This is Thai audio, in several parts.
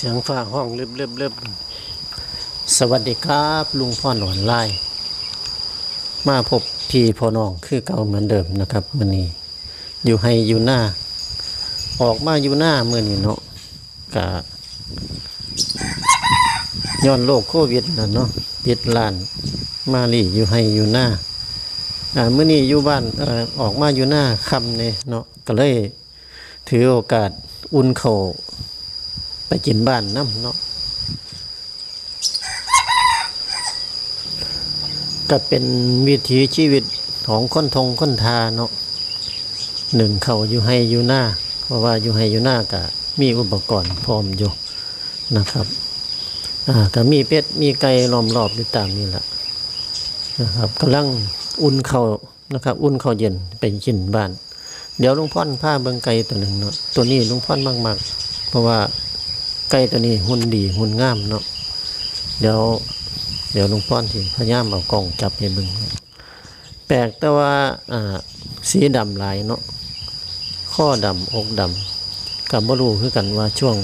เสียงฟ้าห้องเล็บเล็บสวัสดีครับลุงพ่อหนอนไล่มาพบพี่พ่อน้องคือเก่าเหมือนเดิมนะครับมื่อนี้อยู่ให้อยู่หน้า ออกมาอยู่หน้ามื่อนี้เนาะกะย้อนโรคโควิดนะเนาะปิดร้านมาลี่อยู่ให้อยู่หน้าอ่ามื่อนี้อยู่บ้านอออกมาอยู่หน้าคำเนี่ยเนาะก็เลยถือโอกาสอุ่นเข่า ไปกินบ้านน้ำเนาะก็เป็นวิถีชีวิตของคนทงคนทาเนาะหนึ่งเขาอยู่ให้อยู่หน้า เพราะว่าอยู่ให้อยู่หน้าก็มีอุปกรณ์พร้อมอยู่นะครับอ่าก็มีเป็ดมีไก่ล้อมรอบอยู่ตามนี่แหละนะครับกำลังอุ่นเขานะครับ อุ่นเขาเย็นไปกินบ้าน เดี๋ยวลุงพ่อนผ้าเบิงไก่ตัวหนึ่งเนาะตัวนี้ลุงพ่อนมาก ๆ เพราะว่า ไก่ตัวนี้หุ่นดีหุ่นงามเนาะเดี๋ยว เดี๋ยวลุงพ่อนที่พยายามเอากล้องจับให้เบิงแปลกแต่ว่าอ่าสีดำหลายเนาะข้อดำอกดำกับบ่รู้คือกันว่าช่วง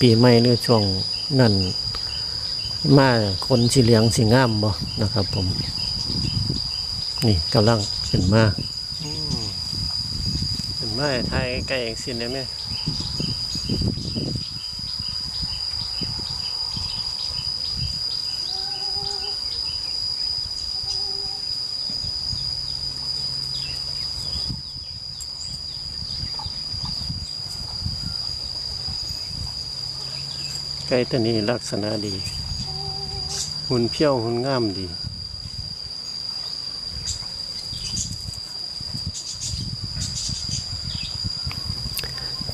ปีใหม่หรือช่วงนั่นมาคนสีเหลียงสีงามบ่นะครับ ผม นี่กำลังขึ้นมาเห็นไหมไทยไก่เองสินได้ไหม ไก่ตัวนี้ลักษณะดี หุ่นเพี้ยวหุ่นงามดี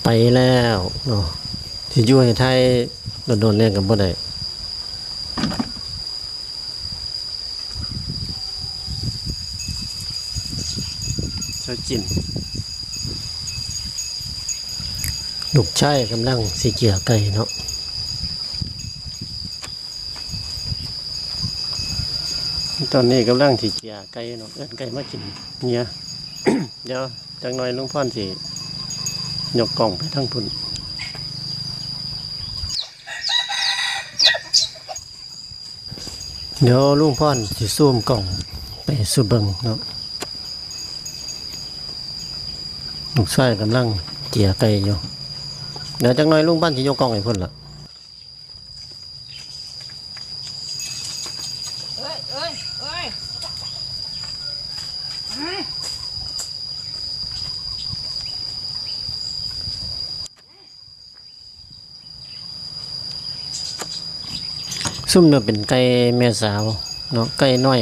ไปแล้วเนาะที่อยู่ให้ไทยโดนๆเนี่ยกับบ่ได้เจ้าจินลูกชายกำลังสีเกียไก่เนาะ ตอนนี้กำลังสีเกียไก่เนาะเอิ้นไก่มากินเนี่ยเดี๋ยวจังหน่อยลุงพ่อนสิยกกล่องไปทั้งพุ่นเดี๋ยวลุงพ่อนสิซูมกล่องไปสุเบิงเนาะลูกชายกำลังเจียไก่อยู่เดี๋ยวจังหน้อยลุงบ้านสิยกกล่องให้พุ่นละอ้ยเอ้ยเอ้ย ซุ่มเนาะเป็นไก่แม่สาวเนาะไก่น้อย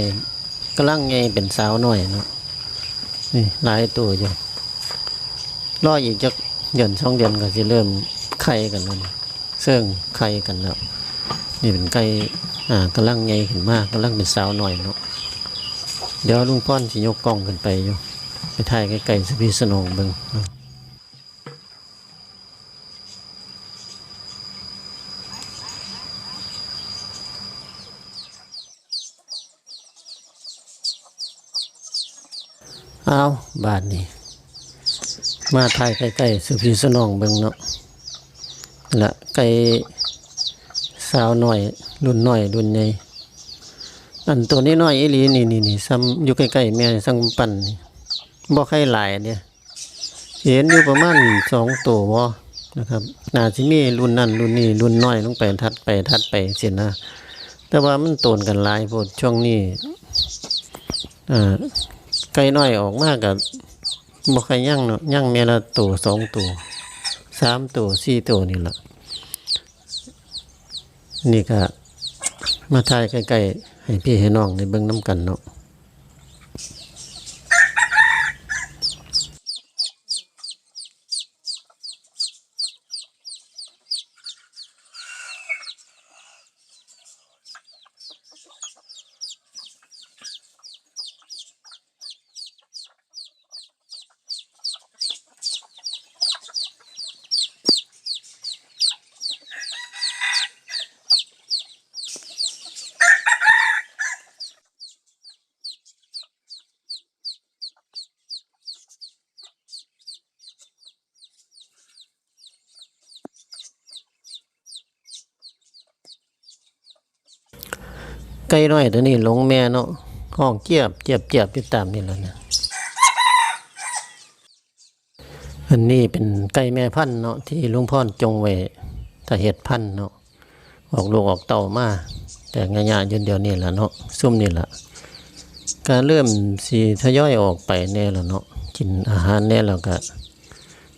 กำลังใหญ่เป็นสาวน้อยเนาะนี่หลายตัวอยู่รออีกจักเดือนสองเดือนก็สิเริ่มไข่กันแล้วเสื่องไข่กันแล้วนี่เป็นไก่อ่ากำลังใหญ่ขึ้นมากกำลังเป็นสาวหน่อยเนาะเดี๋ยวลุงป้อนสิยกกล้องขึ้นไปอยู่ไปถ่ายใกล้ๆสพีสนองเบิงเนาะเอา บาทนี้ มาถ่ายใกล้ๆสพีสนองเบิงเนาะละไก่สาวหน่อยรุ่นหน่อยรุ่นใหญ่อันตัวนี้น้อยอีหลีนี่นี่นี่ซ้ำอยู่ใกล้ๆแม่ซ้ำปั่นบ่ใครหลายเนี่ยเห็นอยู่ประมาณสองตัวบ่นะครับน่าสิมีรุ่นนั้นรุ่นนี้รุ่นน้อยลงไปทัดไปทัดไปเสินะ แต่ว่ามันโตนกันหลายโพดช่วงนี้อ่า ไก่น้อยออกมากกับบ่ใครย่างเนาะย่างเม่ละตัวสองตัวสามตัวสี่ตัวนี่แหละนี่ก็มาถ่ายใกล้ๆให้พี่ให้น้องในเบื้องน้ำกันเนาะ ไก่น้อยตัวนี้หลงแม่เนาะห้องเจี๊ยบเจี๊ยบเจี๊ยบอยู่ตามนี่แหละเนี่ยอันนี้เป็นไก่แม่พันเนาะที่ลุงพ่อจงไว้ถ้าเห็ดพันเนาะออกลูกออกเต่ามาแต่งายๆยืนเดียวนี่แหละเนาะซุ่มนี่แหละการเริ่มสีทยอยออกไปแน่แล้วเนาะกินอาหารแน่แล้วก็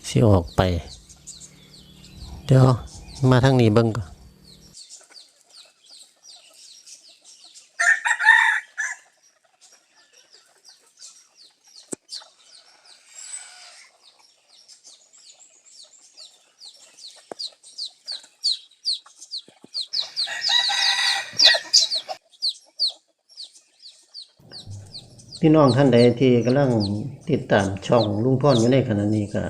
สิออกไป เดี๋ยวมาทางนี้เบิ่งก่อน พี่น้องท่านใดที่กำลังติดตามช่องลุงพ่อนอยู่ในขณะนี้ก็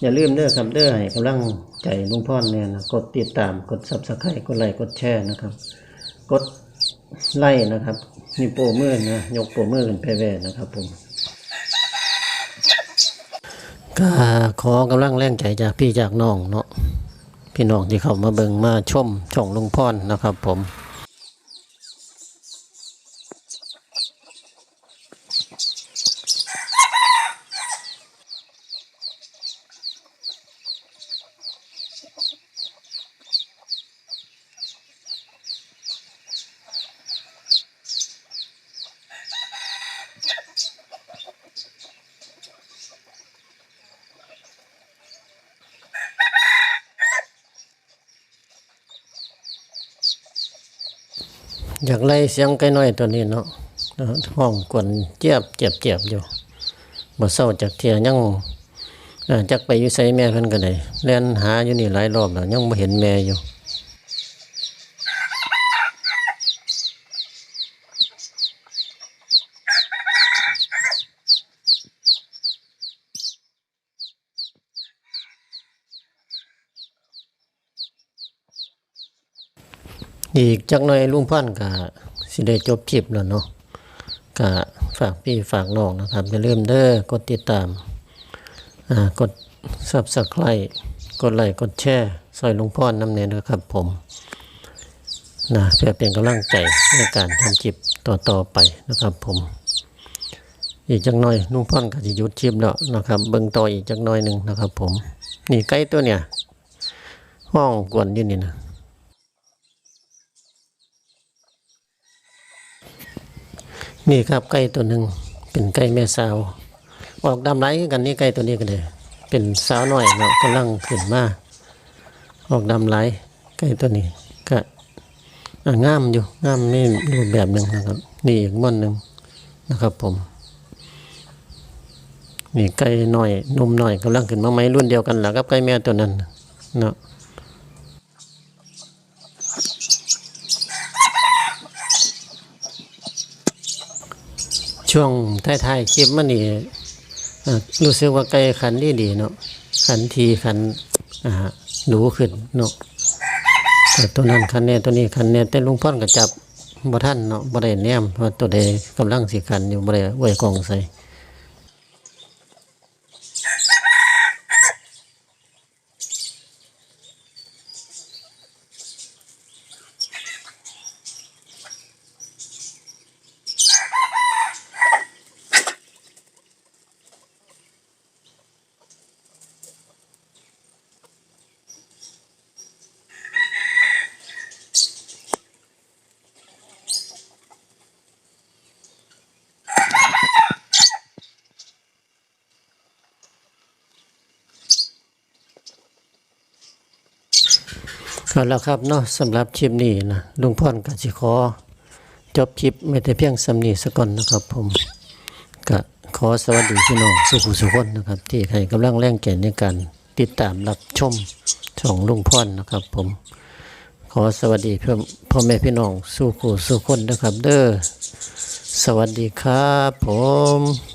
อย่าลืมเด้อครับเด้อให้กำลังใจลุงพ่อนเนี่ยนะกดติดตามกด subscribe กดไลค์กดแชร์นะครับ กดไลค์นะครับนี่โปรมือนะยกโปรมือกันไปแว่นะครับผมก็ขอกำลังแรงใจจากพี่จากน้องเนาะพี่น้องที่เข้ามาเบิ่งมาชมช่องลุงพ่อนนะครับ ผม อยากไล่เสียงไก่น้อยตัวนี้เนาะห้องกวนเจี๊ยบเจ็บเจ็บอยู่บ่เศร้าจากเทียยังจักไปอยู่ไสแม่เพิ่นก็ได้แล่นหาอยู่นี่หลายรอบแล้วยังบ่เห็นแม่อยู่ อีกจักหน่อยลุงพันก็สิได้จบคลิปแล้วเนาะก็ฝากพี่ฝากน้องนะครับอย่าลืมเด้อกดติดตามอ่ากด Subscribe กดไลค์กดแชร์ซอยลุงพ่อนน้ำเนยนะครับผมนะเพื่อเป็นกำลังใจในการทำคลิปต่อๆไปนะครับผม อีกจักหน่อยลุงพ่อนก็จะหยุดคลิปแล้วนะครับ เบิ่งต่ออีกจักหน่อยหนึ่งนะครับ ผมนี่ไก่ตัวเนี่ยห้องกวนอยู่นี่นะ นี่ครับไก่ตัวหนึ่งเป็นไก่แม่สาว ออกดำไรกันนี่ไก่ตัวนี้กันเลยเป็นสาวหน้อยเนาะกำลังขึ้นมาออกดำไรไก่ตัวนี้ก็อะงามอยู่งามนี่รูปแบบหนึ่งนะครับ นี่อีกม้วนหนึ่งนะครับผม นี่ไก่น้อยนมหน้อยกำลังขึ้นมาไหมรุ่นเดียวกันแหละกับไก่แม่ตัวนั้นเนาะ ช่วงท้ายๆคลิปมันนี่รู้สึกว่าไก่ขันดีดีเนาะขันทีขันหนูขึ้นเนาะแต่ตัวนั้นขันแน่ตัวนี้ขันแน่แต่ลุงพ่อนก็จับบ่ท่านเนาะบ่ได้แนมเพราะตัวใดกำลังสิขันอยู่บ่ได้ไว้กองใส่ ก็แล้วครับเนาะสำหรับคลิปนี้นะลุงพ่อนก็สิขอ จบคลิปไม่แต่เพียงสำนีสก่อนนะครับผมก็ขอสวัสดีพี่น้องสุขุสุขคนนะครับ ที่ให้กำลังแรงแก่ในการติดตามรับชมช่องลุงพ่อนนะครับผม ขอสวัสดีพ่อพ่อแม่พี่น้องสู้ขู่สู้คนนะครับ เด้อสวัสดีครับผม